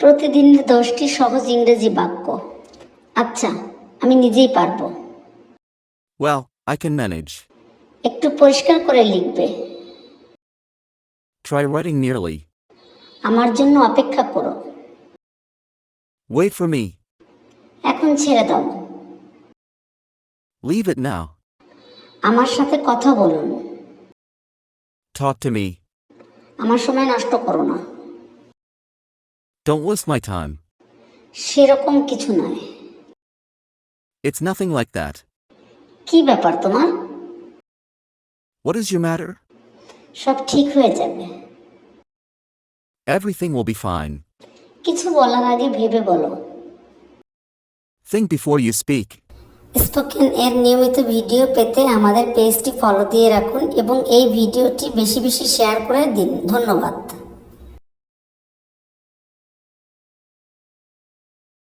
প্রতিদিনের দশটি সহজ ইংরেজি বাক্য আচ্ছা আমি নিজেই পারব Well, I can manage. একটু পরিষ্কার করে লিখবে Try writing nearly. আমার জন্য অপেক্ষা করো Wait for me. এখন ছেড়ে দাও Leave it now. আমার সাথে কথা বলুন Talk to me. আমার সময় নষ্ট করো না Don't waste my time. সেরকম কিছু নয় It's nothing like that. কি ব্যাপার তোমার What is your matter? সব ঠিক হয়ে যাবে Everything will be fine. কিছু বলার আগে ভেবে বলো Think before you speak. Spoken এর নিয়মিত ভিডিও পেতে আমাদের পেজটি ফলো দিয়ে রাখুন এবং এই ভিডিওটি বেশি বেশি শেয়ার করে দিন ধন্যবাদ